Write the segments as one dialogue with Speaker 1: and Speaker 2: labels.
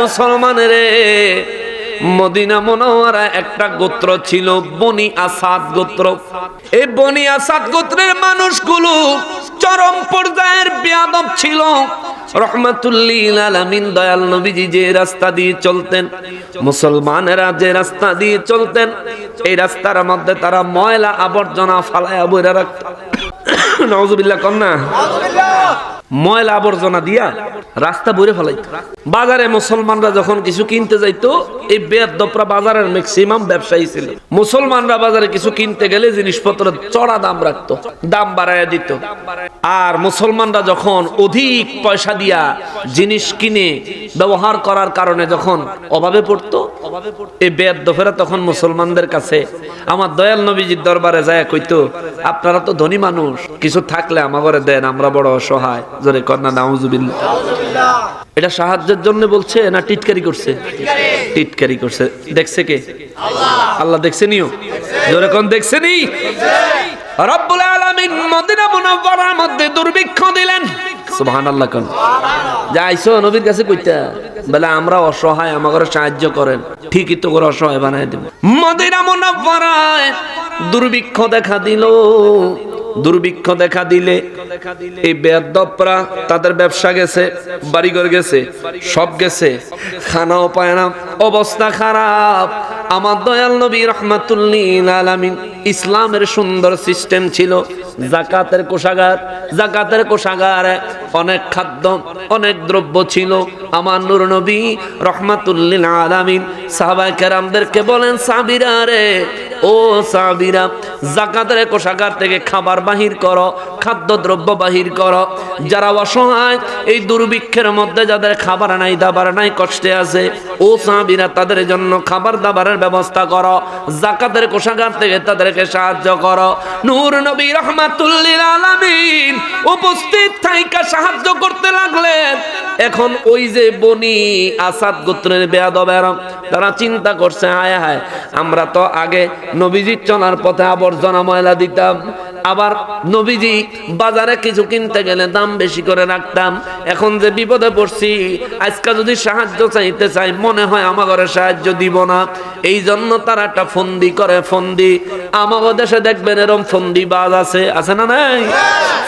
Speaker 1: মুসলমানের। মদিনা মনোয়ারা একটা গোত্র ছিল বনি আসাদ গোত্র। এই বনি আসাদ গোত্রের মানুষগুলো চরম পর্যায়ের বেয়াদব ছিল। দয়াল নবীজি যে রাস্তা দিয়ে চলতেন, মুসলমানেরা যে রাস্তা দিয়ে চলতেন, এই রাস্তার মধ্যে তারা ময়লা আবর্জনা ফালায়া রাখত। কন্যা। ময়লা আবর্জনা দিয়া রাস্তা বইরে ফেলাইতো। বাজারে মুসলমানরা যখন কিছু কিনতে যাইতো, এই বেদপরা বাজারের ম্যাক্সিমাম ব্যবসায়ী ছিল। মুসলমানরা বাজারে কিছু কিনতে গেলে জিনিসপত্র চড়া দাম রাখতো, দাম বাড়ায় দিত। আর মুসলমানরা যখন অধিক পয়সা দিয়া জিনিস কিনে ব্যবহার করার কারণে যখন অভাবে পড়তো, এই বেদফেরা তখন মুসলমানদের কাছে, আমার দয়াল নবীজির দরবারে যায় কইতো, আপনারা তো ধনী মানুষ, কিছু থাকলে আমাগরে দেন, আমরা বড় অসহায়। জোরে কন্যা নাউজুবিল্লাহ এটা সাহায্যের জন্য বলছে না টিটকারি করছে? টিটকারি করছে। দেখছে কে? আল্লাহ দেখছে নিও। জোরে কোন দেখছে নি? রব্বুল আলামিন মদিনা মুনাওয়ারার মধ্যে দুর্ভিক্ষ দিলেন। সুবহানাল্লাহ কোন। যাইছো নবীর কাছে কইতা। বলে, আমরা অসহায় আমাকে সাহায্য করেন। ঠিকই তো করে অসহায় বানাই দেব। মদিনা মুনাওয়ারায় দুর্ভিক্ষ দেখা দিল। দুর্ভিক্ষ দেখা দিলে, এই বেদপরা তাদের ব্যবসা গেছে, বাড়িঘর গেছে, সব গেছে, খানাও পায় না, অবস্থা খারাপ। আমার দয়াল নবী রহমাতুল্লিল আলামিন ইসলামের সুন্দর সিস্টেম ছিল, জাকাতের কোষাগার জাকাতের কোষাগার অনেক খাদ্য, অনেক দ্রব্য ছিল। আমার নূর নবী রহমাতুল্লিল আলামিন সাহাবায়ে কেরামদেরকে বলেন, সাবিরা রে, ও সাবিরা, জাকাতের কোষাগার থেকে খাবার বাহির করো খাদ্য দ্রব্য বাহির করো। যারা অসহায়, এই দুর্ভিক্ষের মধ্যে যাদের খাবার নাই, দাবার নাই, কষ্টে আছে, ও সাবিরা, তাদের জন্য খাবার দাবারের ব্যবস্থা করো, জাকাতের কোষাগার থেকে তাদেরকে সাহায্য করো। নূর নবী রহমাতুল্লিল আলামিন উপস্থিত থাইকা সাহায্য করতে লাগলেন। এখন ওই যে বনি আসাদ গোত্রের বেয়াদবেরা, তারা চিন্তা করছে, হায় হায়, আমরা তো আগে নবীজির চলার পথে আবর্জনা ময়লা দিতাম, আবার নবীজি বাজারে কিছু কিনতে গেলে দাম বেশি করে রাখতাম, এখন যে বিপদে পড়ছি, আজকে যদি সাহায্য চাইতে চাই, মনে হয় আমার ঘরে সাহায্য দিব না। এই জন্য তারা একটা ফন্দি করে, ফন্দি। আমাদের দেশে দেখবেন এরম ফন্দি বাজ আছে আছে না নাই?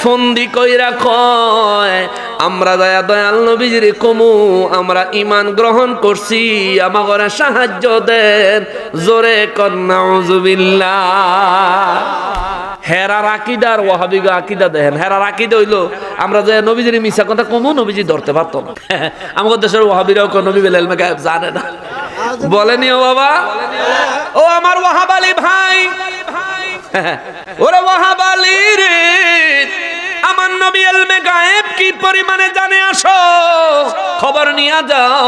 Speaker 1: ফন্দি কইরা কয়, আমরা দয়া দয়াল নবীজির কমু, আমরা ইমান গ্রহণ করছি আমার সাহায্য দেন। জোরে কন্যা হেরার আকিদার ওয়াহাবিগ আকিদা দেখেন, হেরার আকিদা হইল, আমরা যে নবীজির মিশা কথা কমু, নবীজি ধরতে পারতো না। আমাদের দেশের ওয়াহাবিরাও নবী বেলাল গায়েব জানে না। বলেনি ও বাবা? ও আমার ওয়াহাবালি ভাই। ওরে ওয়াহাবালি রে নবী এলমে গায়েব কি পরিমাণে জানে আসো? খবর নিয়ে যাও।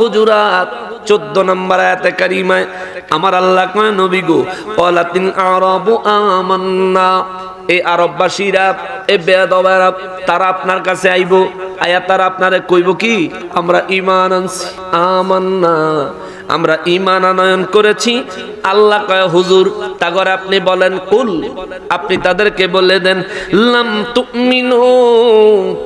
Speaker 1: হুজুরাত 14 নম্বর কারিমায় আমার আল্লাহ কয়, নবী গো আমান্না। আরববাসীরা, এ বেদবারা তারা আপনার কাছে আইব। আয়া তারা আপনারে কইব কি, আমরা ঈমান আনছি। আমান্না। আমরা ইমান আনয়ন করেছি। আল্লাহ কয়, হুজুর, তাগর আপনি বলেন, কুল আপনি তাদেরকে বলে দেন, লাম তুমিনু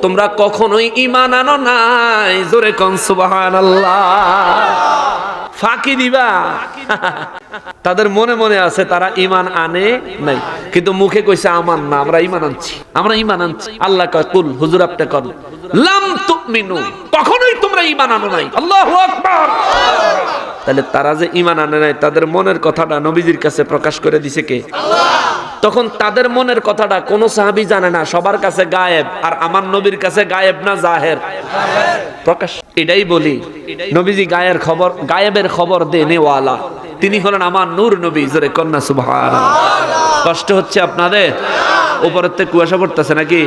Speaker 1: তোমরা কখনোই ইমান আনো নাই। জোরে কন, সুবহানাল্লাহ। ফাঁকি দিবা। তাদের মনে মনে আছে, তারা ইমান আনে নাই। কিন্তু মুখে কইছে, আমার না, আমরা ইমান আনছি। আমরা ইমান আনছি। আল্লাহ কয়, কুল, হুজুর আপনি কর লাম তুমিনু, কখনোই তোমরা ইমান আনো নাই। আকবার। তাহলে তারা যে ইমান আনে নাই, তাদের মনের কথাটা নবীজির কাছে প্রকাশ করে দিছে কে? তখন তাদের মনের কথাটা কোন সাহাবী জানে না, সবার কাছে গায়েব, আর আমার নবীর কাছে গায়েব না, জাহের। প্রকাশ। এটাই বলি, নবীজি গায়ের খবর, গায়েবের খবর দেনেওয়ালা। তিনি হলেন আমার নূর নবী, জোরে কন্যা সুভান কষ্ট হচ্ছে আপনাদের? উপরের থেকে কুয়াশা পড়তেছে নাকি?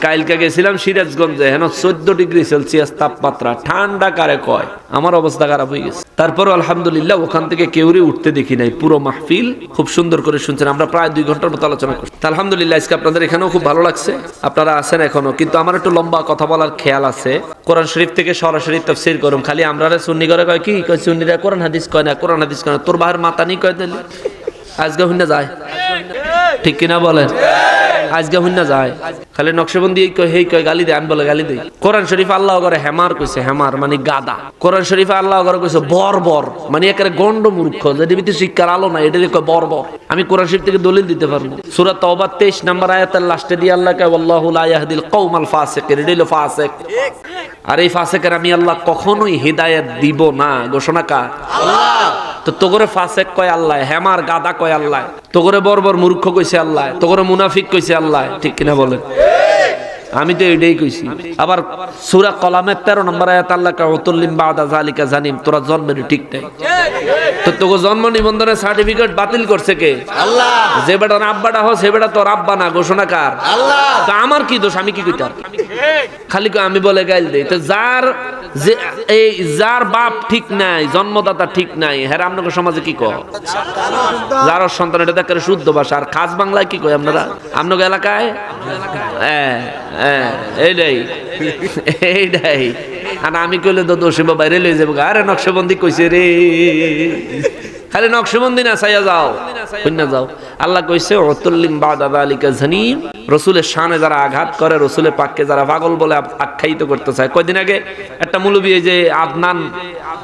Speaker 1: কালকে গেছিলাম সিরাজগঞ্জে, হেন চোদ্দ ডিগ্রি সেলসিয়াস তাপমাত্রা। ঠান্ডা কারে কয়? আমার অবস্থা খারাপ হয়ে গেছে। তারপর আলহামদুলিল্লাহ ওখান থেকে কেউরই উঠতে দেখি নাই। পুরো মাহফিল খুব সুন্দর করে শুনছেন। আমরা প্রায় দুই ঘণ্টার মতো আলোচনা করছি। আলহামদুলিল্লাহ, আজকে আপনাদের এখানেও খুব ভালো লাগছে। আপনারা আছেন এখনও, কিন্তু আমার একটু লম্বা কথা বলার খেয়াল আছে। কোরআন শরীফ থেকে সরাসরি তফসির করুম খালি আমরা সুন্নি করে কয় কি? কয় সুন্নিরা কোরআন হাদিস কয় না, কোরআন হাদিস কয় না? তোর বাহের মাথা নি কয় দিলি আজকে হুন্না যায়। ঠিক কিনা বলেন? আজকে হইনা যায়। খালি নকশবন্দি এই কয়, হেই কয়, গালি দেয় আমি বলে গালি দেই কোরআন শরীফ আল্লাহ করে হেমার কইছে, হেমার মানে গাদা। কোরআন শরীফ আল্লাহ করে কইছে, বর বর। মানে একেবারে গন্ড মূর্খ যেটি ভিতরে শিক্ষার আলো না এটা কয় বর বর। আমি কোরআন শরীফ থেকে দলিল দিতে পারব। সূরা তওবা 23 নম্বর আয়াতের লাস্টে দিয়ে আল্লাহ কয় আল্লাহু লা ইয়াহদিল কওমাল ফাসিকিন এটা হলো ফাসিক। আর এই ফাসেকের আমি আল্লাহ কখনোই হৃদায়ত দিব না। ঘোষণা কা তো তোগরে ফাসেক কয় আল্লাহ হেমার গাদা কয় আল্লাহ তোগরে বর্বর মূর্খ কইছে আল্লাহ তোগরে মুনাফিক কইছে আল্লাহ ঠিক কিনা বলেন? আমি তো এটাই কইছি। আবার সূরা কলামের 13 নম্বর আয়াত আল্লাহ কা উতুল্লিম বাদা জালিকা জানিম। তোরা জন্মের ঠিক নাই। তো তোকে জন্ম নিবন্ধনের সার্টিফিকেট বাতিল করছে কে?
Speaker 2: আল্লাহ।
Speaker 1: যে বেটা আব্বাটা হো সে বেটা তোর আব্বা না ঘোষণা কার?
Speaker 2: আল্লাহ।
Speaker 1: তা আমার কি দোষ আমি কি কইতাম? খালি কই আমি বলে গাইল দেই তো যার যে এই যার বাপ ঠিক নাই জন্মদাতা ঠিক নাই হ্যাঁ আপনাকে সমাজে কি কয়? যার সন্তান এটা দেখে শুদ্ধ ভাষা। আর খাস বাংলায় কি কয় আপনারা? আপনাকে এলাকায়? হ্যাঁ হ্যাঁ এইটাই এইটাই আর আমি কইলে তো দোষী বাইরে লই যাব আরে নকশবন্দি কইছে রে। খালি নকশবন্দি না চাইয়া যাও। কন্যা যাও। আল্লাহ কইছে, অতুল্লিম বাদা আলিকা জানিম রসুলের শানে যারা আঘাত করে, রসুলের পাককে যারা পাগল বলে আখ্যায়িত করতে চায় কয়দিন আগে একটা মুলবি, এই যে আদনান,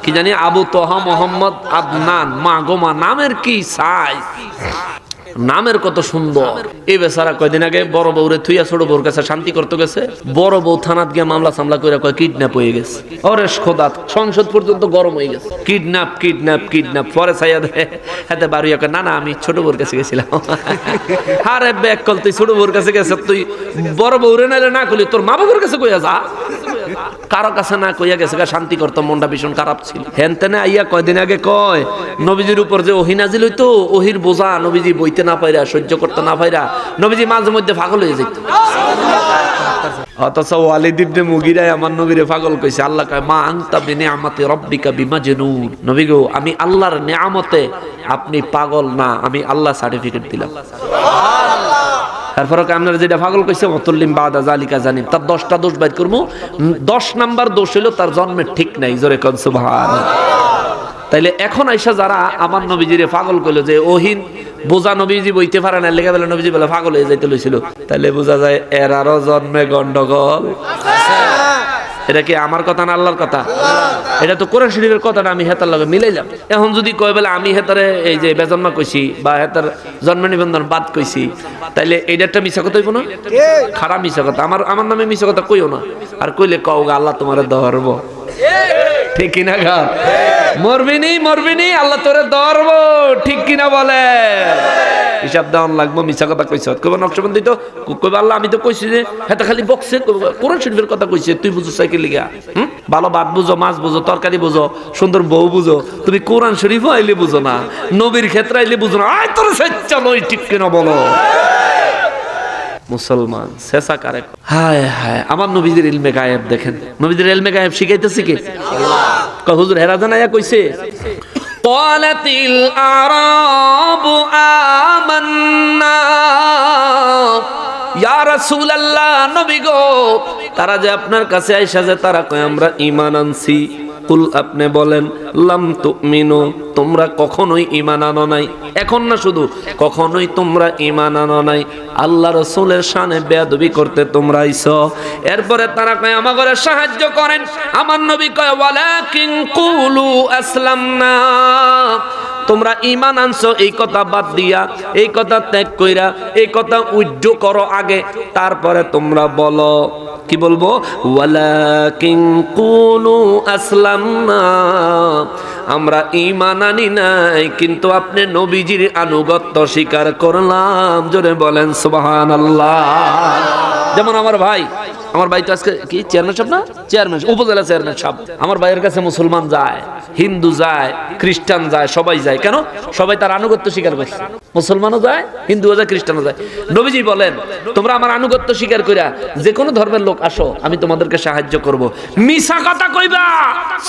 Speaker 1: কি জানি, আবু তোহা মোহাম্মদ আদনান মা গো মা নামের কি সাইজ নামের কত সুন্দর। এই বেচারা কয়দিন আগে বড় বউরে থুইয়া ছোট বউর কাছে শান্তি করতে গেছে। বড় বউ থানাত গিয়ে মামলা সামলা করে কয়, কিডন্যাপ হয়ে গেছে। ওরে খোদাত, সংসদ পর্যন্ত গরম হয়ে গেছে। Kidnap kidnap kidnap. পরে ছাইয়া দেয় হাতে বাড়ি না না, আমি ছোট বউর কাছে গেছিলাম। আরে ব্যাক কল তুই ছোট বউর কাছে গেছে তুই বড় বউরে নাইলে না করলি, তোর মা বাবার কাছে কইয়া যা। কারও কাছে না কইয়া গেছে শান্তি করতো মনটা ভীষণ খারাপ ছিল। হেন তেনে আইয়া কয়দিন আগে কয়, নবীজির উপর যে ওহি নাজিল হইতো, ওহির বোঝা নবীজি বইতে না পাইরা, সহ্য করতে না পাইরা, নবীজি মাঝে মধ্যে পাগল হয়ে যেত অথচ ওয়ালিদ ইবনে মুগিরাই আমার নবীরে পাগল কইছে, আল্লাহ কয়, মা আনতা বিনিআমাতি রাব্বিকা বিমাজনুন। নবী গো, আমি আল্লাহর নিয়ামতে আপনি পাগল না, আমি আল্লাহ সার্টিফিকেট দিলাম। তারপরে আপনারা যেটা পাগল কইছে, অতুল্লিম বাদা জালিকা জানিম। তার দশটা দোষ বাইর করব। দশ নাম্বার দোষ হইল তার জন্মের ঠিক নাই, জোরে কনসু ভার তাইলে এখন আইসা যারা আমার নবীজিরে পাগল কইলো যে ওহিন বোঝা নবীজি বইতে পারে না। লেখা বেলা, নবীজি বলে পাগল হয়ে যাইতে লইছিল। তাইলে বোঝা যায় এরারও জন্মে গন্ডগোল। এটা কি আমার কথা না আল্লাহর কথা? এটা তো কোরআন শরীফের কথাটা আমি হেতার লগে মিলাইলাম। এখন যদি কয়, বলে আমি হেতারে এই যে বেজন্মা কইছি বা হেতার জন্ম নিবন্ধন বাদ কইছি, তাইলে এইটা একটা মিছা কথা হইব না? খারাপ মিছা কথা। আমার আমার নামে মিছা কথা কইও না। আর কইলে কও গা, আল্লাহ তোমার ধরব। ঠিক কিনা গা? মরবিনি মরবিনি আল্লাহ তোরে ধরব। ঠিক কিনা বলে হিসাব দেওয়ান লাগবো মিছা কথা কইছ। কইব নকশবন্দি তো কইব আল্লাহ আমি তো কইছি যে হেতা খালি কইবো, কোরআন শরীফের কথা কইছে তুই বুঝো সাইকেল লিগা হুম? ভালো ভাত বুঝো মাছ বুঝো তরকারি বুঝো সুন্দর বউ বুঝো তুমি কোরআন শরীফ আইলে বুঝো না নবীর ক্ষেত্রে আইলে বুঝো না আয় তোর স্বেচ্ছা নই ঠিক কিনা বলো? মুসলমান শেষা কারে? হায় হায় আমার নবীদের ইলমে গায়েব দেখেন। নবীদের ইলমে গায়েব শিখাইতেছে কি? হুজুর হেরা জানাইয়া কইছে? قالت الأعراب آمنا ইয়া রাসূলুল্লাহ নবী গো তারা যে আপনার কাছে আইসা যে তারা কয় আমরা ঈমান আনছি কুল আপনি বলেন, লাম তুমিনু, তোমরা কখনোই ইমান আনো নাই। এখন না শুধু, কখনোই তোমরা ইমান আনো নাই। আল্লাহ রসুলের শানে বেয়াদবি করতে তোমরা আইছো এরপরে তারা কয় আমাকে সাহায্য করেন। আমার নবী কয়, ওয়ালাকিন কুলু আসলামনা। তোমরা ইমান আনছো, এই কথা বাদ দিয়া, এই কথা ত্যাগ কইরা, এই কথা উজ্জ করো আগে, তারপরে তোমরা বলো। কি বলব? ওয়ালাকিন কুনু আসলামনা। আমরা ইমান আনি নাই, কিন্তু আপনি নবীজির আনুগত্য স্বীকার করলাম। জোরে বলেন, সুবহানাল্লাহ। যেমন আমার ভাই আমার ভাই তো আজকে কি, চেয়ারম্যান সাহেব না? চেয়ারম্যান উপজেলা চেয়ারম্যান সাহেব। আমার ভাইয়ের কাছে মুসলমান যায়, হিন্দু যায়, খ্রিস্টান যায়, সবাই যায়। কেন? সবাই তার আনুগত্য স্বীকার করছে। মুসলমানও যায়, হিন্দুও যায়, খ্রিস্টানও যায়। নবীজি বলেন, তোমরা আমার আনুগত্য স্বীকার করিয়া যে কোনো ধর্মের লোক আসো, আমি তোমাদেরকে সাহায্য করব। মিছা কথা কইবা,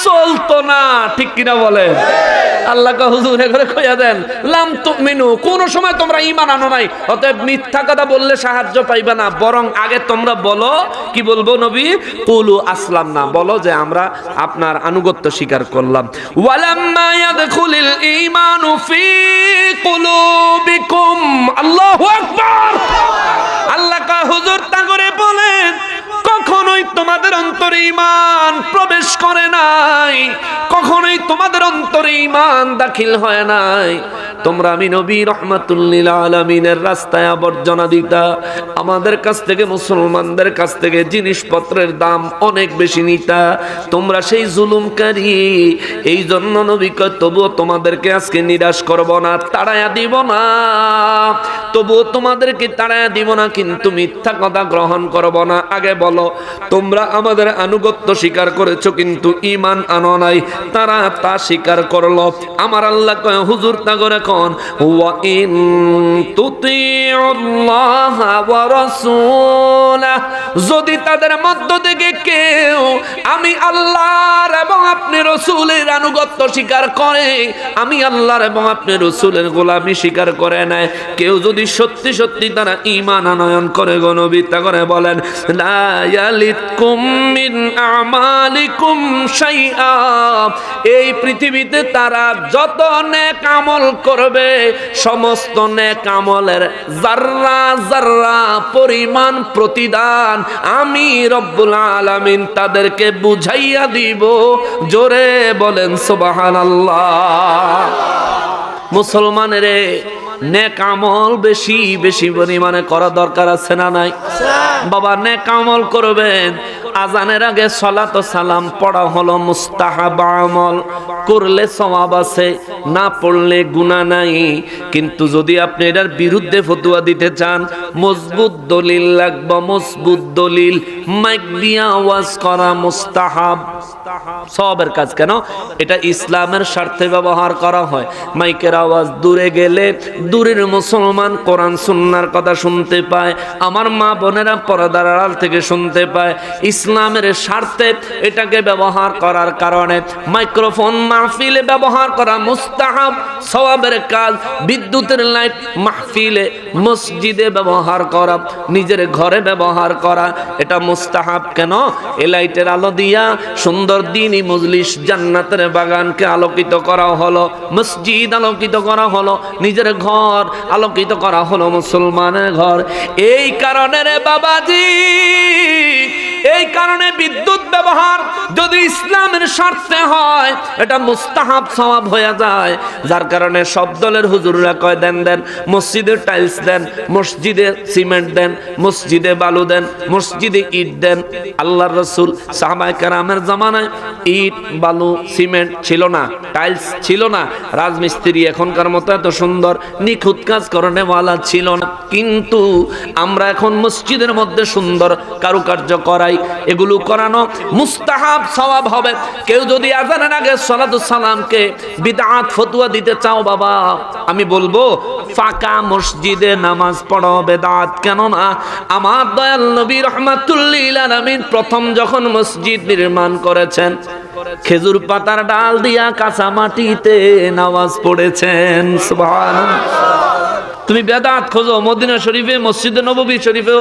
Speaker 1: চলতো না, ঠিক কিনা বলেন? আল্লাহ হুজুর, এগুলো কইয়া দেন। লাম তুমিনু, কোন সময় তোমরা ঈমান আনো নাই, অতএব মিথ্যা কথা বললে সাহায্য পাইবে না, বরং আগে তোমরা বলো, কি বলব নবী? কুলু আসলাম না বলো যে আমরা আপনার আনুগত্য স্বীকার করলাম। ওয়ালাম্মা ইয়াদখুলিল ঈমানু ফি কুলুবিকুম। আল্লাহু আকবার। আল্লাহ কা হুজুর তা করে বলেন, কখনোই তোমাদের অন্তরে ইমান প্রবেশ করে নাই, কখনোই তোমাদের অন্তরে ইমান দাখিল হয় নাই। তোমরা আমি নবী রহমাতুল্লিল আলমিনের রাস্তায় আবর্জনা দিতা। আমাদের কাছ থেকে, মুসলমানদের কাছ থেকে জিনিসপত্রের দাম অনেক বেশি নিতা। তোমরা সেই জুলুমকারী, এই জন্য নবী তবুও তোমাদেরকে আজকে নিরাশ করব না, তাড়ায়া দিব না। তবুও তোমাদেরকে তাড়ায়া দিব না, কিন্তু মিথ্যা কথা গ্রহণ করব না। আগে বলো, তোমরা আমাদের আনুগত্য স্বীকার করেছ, কিন্তু ইমান আনো নাই। তারা তা স্বীকার করল। আমার আল্লাহ কয়, হুজুর তাগরে কোন। ওয়া যদি তাদের মধ্য থেকে কেউ আমি আল্লাহর এবং আপনি রসুলের আনুগত্য স্বীকার করে, আমি আল্লাহর এবং আপনি রসুলের গোলামি স্বীকার করে নেয়। কেউ যদি সত্যি সত্যি তারা ইমান আনয়ন করে গণবিতা করে বলেন এই পৃথিবীতে তারা যত নেক আমল করবে, সমস্ত নেক আমলের জাররা জাররা পরিমাণ প্রতিদান, আমি রব্বুল আলামিন তাদেরকে বুঝাইয়া দিব। জোরে বলেন, সুবহানাল্লাহ। মুসলমানের নেক আমল বেশি বেশি পরিমাণে করা দরকার আছে না নাই? বাবা নেক আমল করবেন। আজানের আগে সলাত সালাম পড়া হলো মুস্তাহাব আমল। করলে সওয়াব আছে, না পড়লে গুনাহ নাই। কিন্তু যদি আপনি এটার বিরুদ্ধে ফতুয়া দিতে চান, মজবুত দলিল লাগবে, মজবুত দলিল। মাইক দিয়া আওয়াজ করা মুস্তাহাব। সবের কাজ কেন? এটা ইসলামের স্বার্থে ব্যবহার করা হয়। মাইকের আওয়াজ দূরে গেলে দূরের মুসলমান কোরআন, সুন্নার কথা শুনতে পায়। আমার মা বোনেরা পর্দার আড়াল থেকে শুনতে পায়। ইসলামের স্বার্থে এটাকে ব্যবহার করার কারণে মাইক্রোফোন মাহফিলে ব্যবহার করা মুস্তাহাব, সওয়াবের কাজ, বিদ্যুতের লাইট মাহফিলে মসজিদে ব্যবহার করা, নিজের ঘরে ব্যবহার করা, এটা মুস্তাহাব কেন? এ লাইটের আলো দিয়া সুন্দর দিনই মজলিস জান্নাতের বাগানকে আলোকিত করা হলো, মসজিদ আলোকিত করা হলো, নিজের ঘর আলোকিত করা হলো মুসলমানের ঘর। এই কারণে রে বাবাজি এই কারণে ব্যবহার যদি ইসলামের স্বার্থে হয়, এটা মুস্তাহাব সওয়াব হয়ে যায়। যার কারণে সব দলের হুজুররা কয়, দেন দেন, মসজিদে টাইলস দেন, মসজিদে সিমেন্ট দেন, মসজিদে বালু দেন, মসজিদে ইট দেন। আল্লাহর রসুল সাহাবাই কারামের জামানায় ইট, বালু, সিমেন্ট ছিল না, টাইলস ছিল না। রাজমিস্ত্রি এখনকার মতো এত সুন্দর, নিখুঁত কাজ করণেওয়ালা ছিল না। কিন্তু আমরা এখন মসজিদের মধ্যে সুন্দর কারুকার্য করাই, এগুলো করানো মুস্তাহাব সওয়াব হবে। কেউ যদি আজানের আগে সালাতু সালামকে বিদআত ফতুয়া দিতে চাও, বাবা, আমি বলব, ফাঁকা মসজিদে নামাজ পড়ো, বেদাত। কেন না আমার দয়াল নবী রহমাতুল্লিল আলামিন প্রথম যখন মসজিদ নির্মাণ করেছেন, খেজুর পাতার ডাল দিয়া কাঁচা মাটিতে নামাজ পড়েছেন। সুবহানাল্লাহ। তুমি বেদাত খোঁজো, মদিনা শরীফে, মসজিদে নবী শরীফে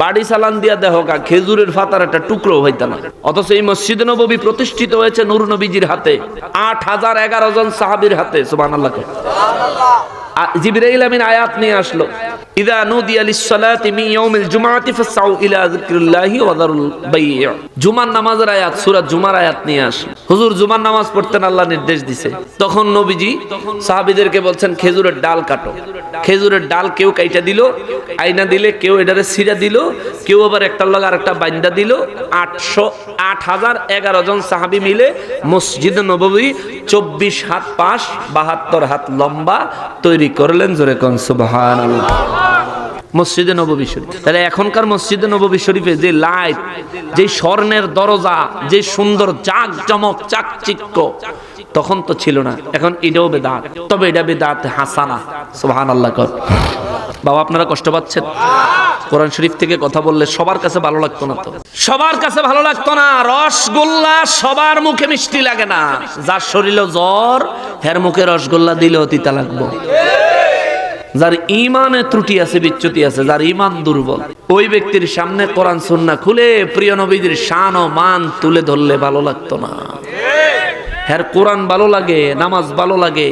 Speaker 1: বাড়ি সালান দিয়া দেহ কা খেজুরের ফাতার একটা টুকরো হইতে না। অথচ এই মসজিদে নবী প্রতিষ্ঠিত হয়েছে নূর নবীজির হাতে, আট হাজার এগারো জন সাহাবির হাতে সুবান জিবরাইল আমিন আয়াত নিয়ে আসলো। ইদা নুদিয়া লিসসালাতি মিন ইয়াউমিল জুমআতি ইলা যিকরিল্লাহি ওয়া যারুল জুমার নামাজের আয়াত, সূরা জুমার আয়াত নিয়ে হুজুর জুমার নামাজ পড়তেন আল্লাহ নির্দেশ দিছে। তখন নবীজি সাহাবীদেরকে বলছেন, খেজুরের ডাল কাটো। খেজুরের ডাল কেউ কাইটা দিল, আইনা দিলে কেউ এটারে সিরা দিল, কেউ আবার একটার লগে আরেকটা বাইন্দা দিল। আটশো আট হাজার এগারো জন সাহাবি মিলে মসজিদ নববী চব্বিশ হাত পাশ, বাহাত্তর হাত লম্বা তৈরি করলেন জোরে কন সুবহানাল্লাহ। মসজিদে নববী শরীফ। তাহলে এখনকার মসজিদে নববী শরীফে যে লাইট, যে স্বর্ণের দরজা, যে সুন্দর জাক জমক চাকচিক্য, তখন তো ছিল না। এখন এটাও বেদাত। তবে এটা বেদাত হাসানা। সুবহানাল্লাহ কর। বাবা, আপনারা কষ্ট পাচ্ছেন? কোরআন শরীফ থেকে কথা বললে সবার কাছে ভালো লাগতো না তো। সবার কাছে ভালো লাগতো না। রসগোল্লা সবার মুখে মিষ্টি লাগে না। যার শরীরে জ্বর, হের মুখে রসগোল্লা দিলেও তিতা লাগবো। যার ইমানে ত্রুটি আছে, বিচ্যুতি আছে, যার ইমান দুর্বল। ওই ব্যক্তির সামনে কোরআন সুন্না খুলে প্রিয় নবীদের শান ও মান তুলে ধরলে ভালো লাগতো না। হ্যার, কোরআন ভালো লাগে, নামাজ ভালো লাগে,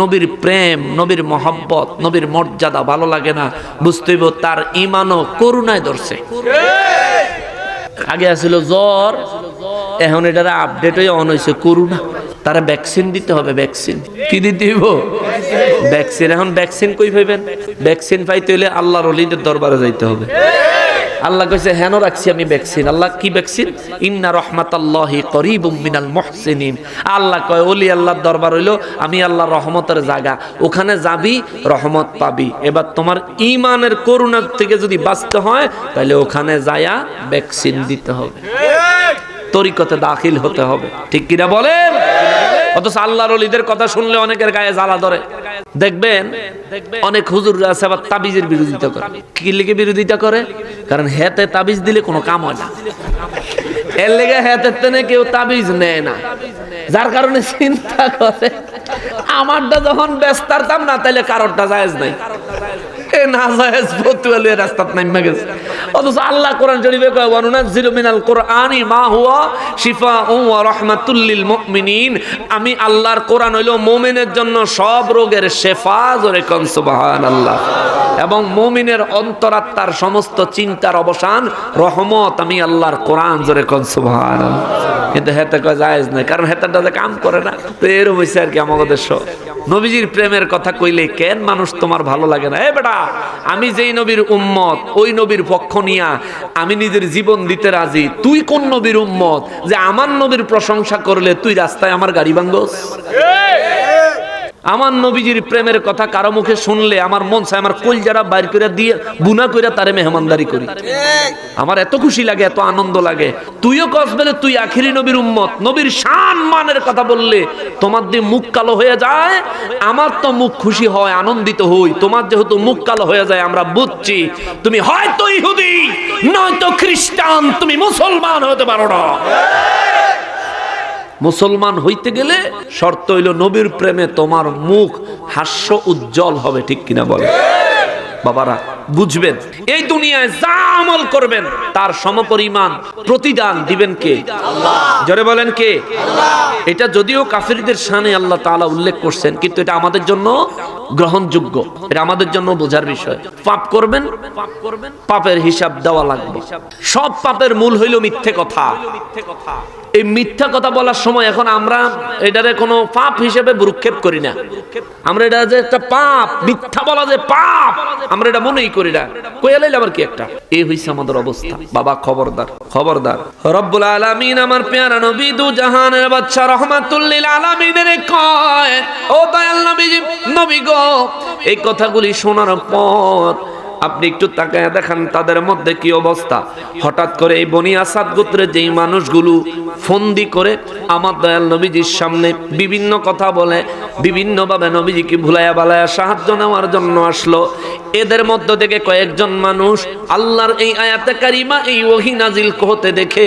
Speaker 1: নবীর প্রেম, নবীর মহব্বত, নবীর মর্যাদা ভালো লাগে না, বুঝতে হইব তার ইমানও করুণায় ধরছে। আগে আসছিল জ্বর, এখন এটার আপডেট হয়ে অন হয়েছে করুণা। তারা ভ্যাকসিন দিতে হবে ভ্যাকসিন কি দিতে হইব? ভ্যাকসিন এখন ভ্যাকসিন কই পাইবেন? ভ্যাকসিন পাইতে হলে আল্লাহর অলিদের দরবারে যাইতে হবে। আল্লাহ কইছে হেন রাখছি আমি ভ্যাকসিন আল্লাহ কি ভ্যাকসিন ইন্না রহমাতাল্লাহি করিবুম মিনাল মুহসিনিন। আল্লাহ কয় ওলি আল্লাহর দরবার হইল আমি আল্লাহর রহমতের জায়গা ওখানে যাবি রহমত পাবি। এবার তোমার ইমানের করুণার থেকে যদি বাঁচতে হয় তাহলে ওখানে যায়া ভ্যাকসিন দিতে হবে। তরিকতে দাখিল হতে হবে। ঠিক কিনা বলেন? অথচ আল্লাহর অলিদের কথা শুনলে অনেকের গায়ে জ্বালা ধরে। দেখবেন, অনেক হুজুর আছে আবার তাবিজের বিরোধিতা করে। কি লিখে বিরোধিতা করে? কারণ হেতে তাবিজ দিলে কোনো কাম হয় না। এর লেগে হেতের তেনে কেউ তাবিজ নেয় না। যার কারণে চিন্তা করে, আমারটা যখন ব্যস্ত না তাহলে কারোরটা জায়েজ নাই। আল্লাহ মা আমি আল্লাহর কোরআন হইল মুমিনের জন্য সব রোগের শেফা, জোরে এবং মুমিনের অন্তরাত্মার সমস্ত চিন্তার অবসান, রহমত আমি আল্লাহর কোরআন, জোরে কোন সুবহানাল্লাহ। কিন্তু হেতে কয়, জায়েজ নাই। কারণ হেতাটা কাম করে না। তো এরকম হইছে আর কি আমাদের দেশ। নবীজির প্রেমের কথা কইলে কেন মানুষ তোমার ভালো লাগে না? এ বেটা, আমি যেই নবীর উম্মত, ওই নবীর পক্ষ নিয়া আমি নিজের জীবন দিতে রাজি। তুই কোন নবীর উম্মত? যে আমার নবীর প্রশংসা করলে তুই রাস্তায় আমার গাড়ি ভাঙ্গস আমার নবীজির প্রেমের কথা কারও মুখে শুনলে আমার মন চায় আমার কল যারা বাইর করে দিয়ে বুনা করে তারে মেহমানদারি করি। আমার এত খুশি লাগে, এত আনন্দ লাগে। তুইও কস বলে, তুই আখিরি নবীর উম্মত। নবীর শান মানের কথা বললে তোমার দিয়ে মুখ কালো হয়ে যায়, আমার তো মুখ খুশি হয়, আনন্দিত হই। তোমার যেহেতু মুখ কালো হয়ে যায়, আমরা বুঝছি। তুমি হয়তো ইহুদি, নয়তো খ্রিস্টান, তুমি মুসলমান হতে পারো না। মুসলমান হইতে গেলে শর্ত হইল নবীর প্রেমে তোমার মুখ হাস্য উজ্জ্বল হবে ঠিক কিনা বলে? বাবারা বুঝবেন এই দুনিয়ায় যা আমল করবেন তার সমপরিমাণ প্রতিদান দিবেন কে? জোরে বলেন কে? এটা যদিও কাফিরদের সানে আল্লাহ তাআলা উল্লেখ করছেন কিন্তু এটা আমাদের জন্য গ্রহণযোগ্য। এটা আমাদের জন্য বোঝার বিষয়। পাপ করবেন পাপ করবেন পাপের হিসাব দেওয়া লাগবে। সব পাপের মূল হইল মিথ্যে কথা। এই মিথ্যা কথা বলার সময় এখন আমরা এটারে কোনো পাপ হিসেবে ভ্রুক্ষেপ করি না। আমরা এটা যে একটা পাপ, মিথ্যা বলা যে পাপ, আমরা এটা মনেই করি না। কইয়া আবার কি একটা? এই হইছে আমাদের অবস্থা। বাবা, খবরদার খবরদার। রব্বুল আলামিন আমার পেয়ারা নবী দু জাহানের বাচ্চা রহমাতুল্লিল আলামিনের কয়, ও দয়াল নবীজি, নবী গো এই কথাগুলি শোনার পর আপনি একটু তাকায় দেখান, তাদের মধ্যে কি অবস্থা? হঠাৎ করে এই বনি আসাদ গোত্রের যেই মানুষগুলো ফন্দি করে আমার দয়াল নবীজির সামনে বিভিন্ন কথা বলে, বিভিন্নভাবে নবীজিকে ভুলাইয়া বালায়া সাহায্য নেওয়ার জন্য আসলো। এদের মধ্য থেকে কয়েকজন মানুষ আল্লাহর এই আয়াতে কারিমা, এই ওহি নাজিল হতে দেখে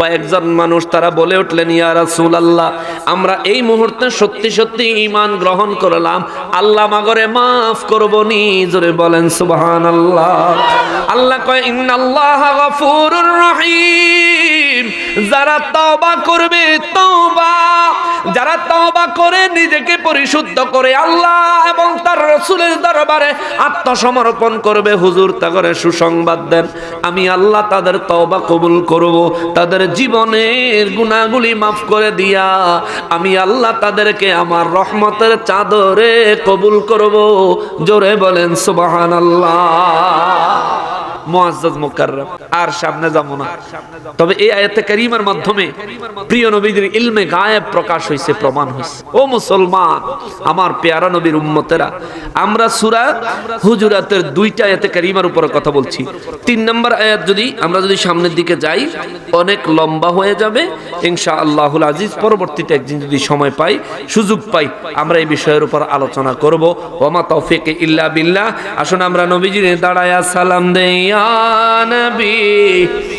Speaker 1: কয়েকজন মানুষ তারা বলে উঠলেন, ইয়া রাসূল আল্লাহ আমরা এই মুহূর্তে সত্যি সত্যি ঈমান গ্রহণ করলাম। আল্লাহ মাগরে মাফ করব নি জোরে বলেন সুবহানাল্লাহ। আল্লাহ কয় ইন্নাল্লাহ গফুরুর রহিম। যারা তবা করবে তওবা যারা তওবা করে নিজেকে পরিশুদ্ধ করে আল্লাহ এবং তার রাসূলের দরবারে আত্মসমর্পণ করবে, হুজুর তা করে সুসংবাদ দেন। আমি আল্লাহ তাদের তওবা কবুল করব, তাদের জীবনের গুনাহগুলি মাফ করে দিয়া আমি আল্লাহ তাদেরকে আমার রহমতের চাদরে কবুল করব। জোরে বলেন, সুবহানাল্লাহ। মুআজ্জাজ মুকাররম আর সামনে যাব না। তবে এই আয়াতে কারিমার মাধ্যমে প্রিয় নবীদের ইলমে গায়েব প্রকাশ হয়েছে প্রমাণ হয়েছে ও মুসলমান, আমার পেয়ারা নবীর উম্মতেরা, আমরা সূরা হুজুরাতের দুইটা আয়াতে কারিমার উপরে কথা বলছি। তিন নম্বর আয়াত যদি আমরা যদি সামনের দিকে যাই, অনেক লম্বা হয়ে যাবে। ইনশা আল্লাহুল আজিজ, পরবর্তীতে একদিন যদি সময় পাই, সুযোগ পাই, আমরা এই বিষয়ের উপর আলোচনা করব। ওমা তৌফিক ইল্লা বিল্লাহ। আসুন আমরা নবীজির দাঁড়ায়া সালাম দেই, ইয়া নবী